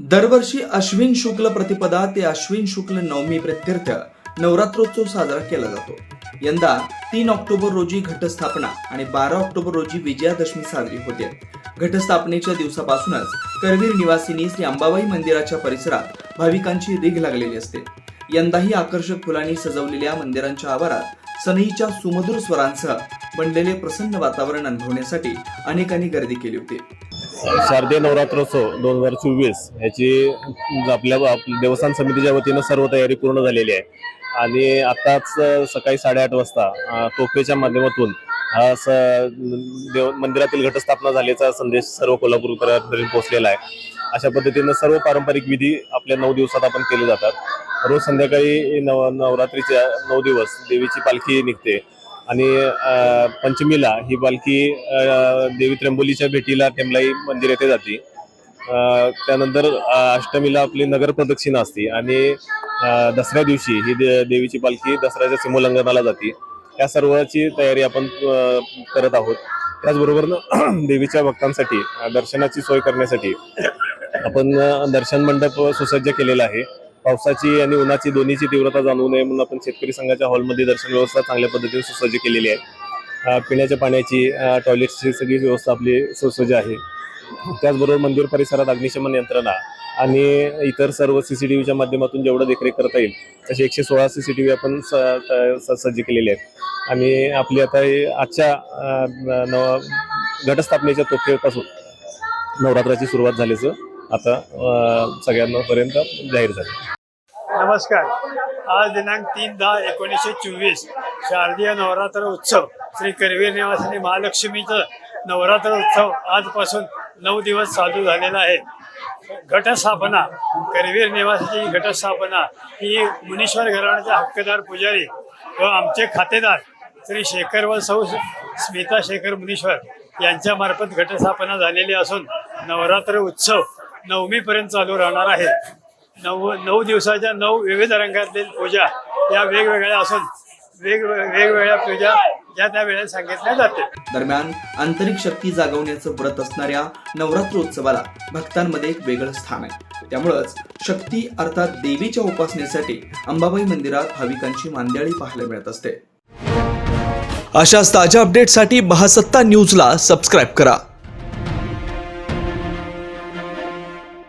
दरवर्षी अश्विन शुक्ल प्रतिपदा ते अश्विन शुक्ल नवमी प्रत्यर्थ नवरात्रोत्सव साजरा केला जातो. यंदा तीन ऑक्टोबर रोजी घटस्थापना आणि बारा ऑक्टोबर रोजी विजयादशमी साजरी होते. घटस्थापनेच्या दिवसापासूनच करवीर निवासिनी श्री अंबाबाई मंदिराच्या परिसरात भाविकांची रीघ लागलेली असते. यंदाही आकर्षक फुलांनी सजवलेल्या मंदिरांच्या आवारात सनईच्या सुमधुर स्वरांसह बनलेले प्रसन्न वातावरण अनुभवण्यासाठी अनेकांनी गर्दी केली होती. शारदीय नवरात्रोत्सव दोन हजार चोवीस ह्याची आपल्या आपल्या देवस्थान समितीच्या वतीनं सर्व तयारी पूर्ण झालेली आहे. आणि आताच सकाळी साडेआठ वाजता तोफेच्या माध्यमातून हा स देव मंदिरातील घटस्थापना झाल्याचा संदेश सर्व कोल्हापूरकरांपर्यंत पोहोचलेला आहे. अशा पद्धतीनं सर्व पारंपरिक विधी आपल्या नऊ दिवसात आपण केले जातात. रोज संध्याकाळी नव नवरात्रीच्या नऊ दिवस देवीची पालखी निघते. आणि पंचमीला ही पालखी देवी त्र्यंबोलीच्या भेटीला टेमलाई मंदिर येथे जाते. त्यानंतर अष्टमीला आपली नगर प्रदक्षिणा असते आणि दसऱ्या दिवशी ही दे- देवीची पालखी दसऱ्याच्या सीमोल्लंघनाला जाते. या सर्वाची तयारी आपण करत आहोत. त्याचबरोबर देवीच्या भक्तांसाठी दर्शनाची सोय करण्यासाठी आपण दर्शन मंडप सुसज्ज केलेला आहे. पावसाची आणि उन्हाची दोन्हीची तीव्रता जाणवू नये म्हणून आपण शेतकरी संघाच्या हॉलमध्ये दर्शन व्यवस्था चांगल्या पद्धतीने सुसज्ज केलेली आहे. पिण्याच्या पाण्याची टॉयलेटची सगळी व्यवस्था आपली सुसज्ज आहे. त्याचबरोबर मंदिर परिसरात अग्निशमन यंत्रणा आणि इतर सर्व सी सी टी व्हीच्या माध्यमातून जेवढं देखरेख करता येईल तसे एकशे सोळा सी सी स- त- स- सज्ज केलेले आहेत. आणि आपली आता हे आजच्या नव घटस्थापनेच्या तोफेपासून नवरात्राची सुरुवात झाल्याचं आता सगळ्यांपर्यंत जाहीर झालं. नमस्कार. आज दिनांक तीन दहा एकोणीसशे चोवीस शारदीय नवरात्र उत्सव श्री करवीर निवासिनी महालक्ष्मीचं नवरात्र उत्सव आजपासून नऊ दिवस चालू झालेला आहे. घटस्थापना करवीर निवासाची घटस्थापना ही मुनीश्वर घराण्याचे हक्कदार पुजारी व आमचे खातेदार श्री शेखर व सौ स्मिता शेखर मुनीश्वर यांच्यामार्फत घटस्थापना झालेली असून नवरात्र उत्सव नवमीपर्यंत चालू राहणार आहे. नऊ नऊ दिवसाच्या नऊ विविध रंगातील पूजा या वेगवेगळ्या असून वेगवेगळ्या पूजा ज्या त्या वेळेला सांगितल्या जाते. दरम्यान आंतरिक शक्ती जागवण्याचं व्रत असणाऱ्या नवरात्रोत्सवाला भक्तांमध्ये एक वेगळं स्थान आहे. त्यामुळंच शक्ती अर्थात देवीच्या उपासनेसाठी अंबाबाई मंदिरात भाविकांची मांदियाळी पाहायला मिळत असते. अशाच ताज्या अपडेटसाठी महासत्ता न्यूजला सबस्क्राईब करा.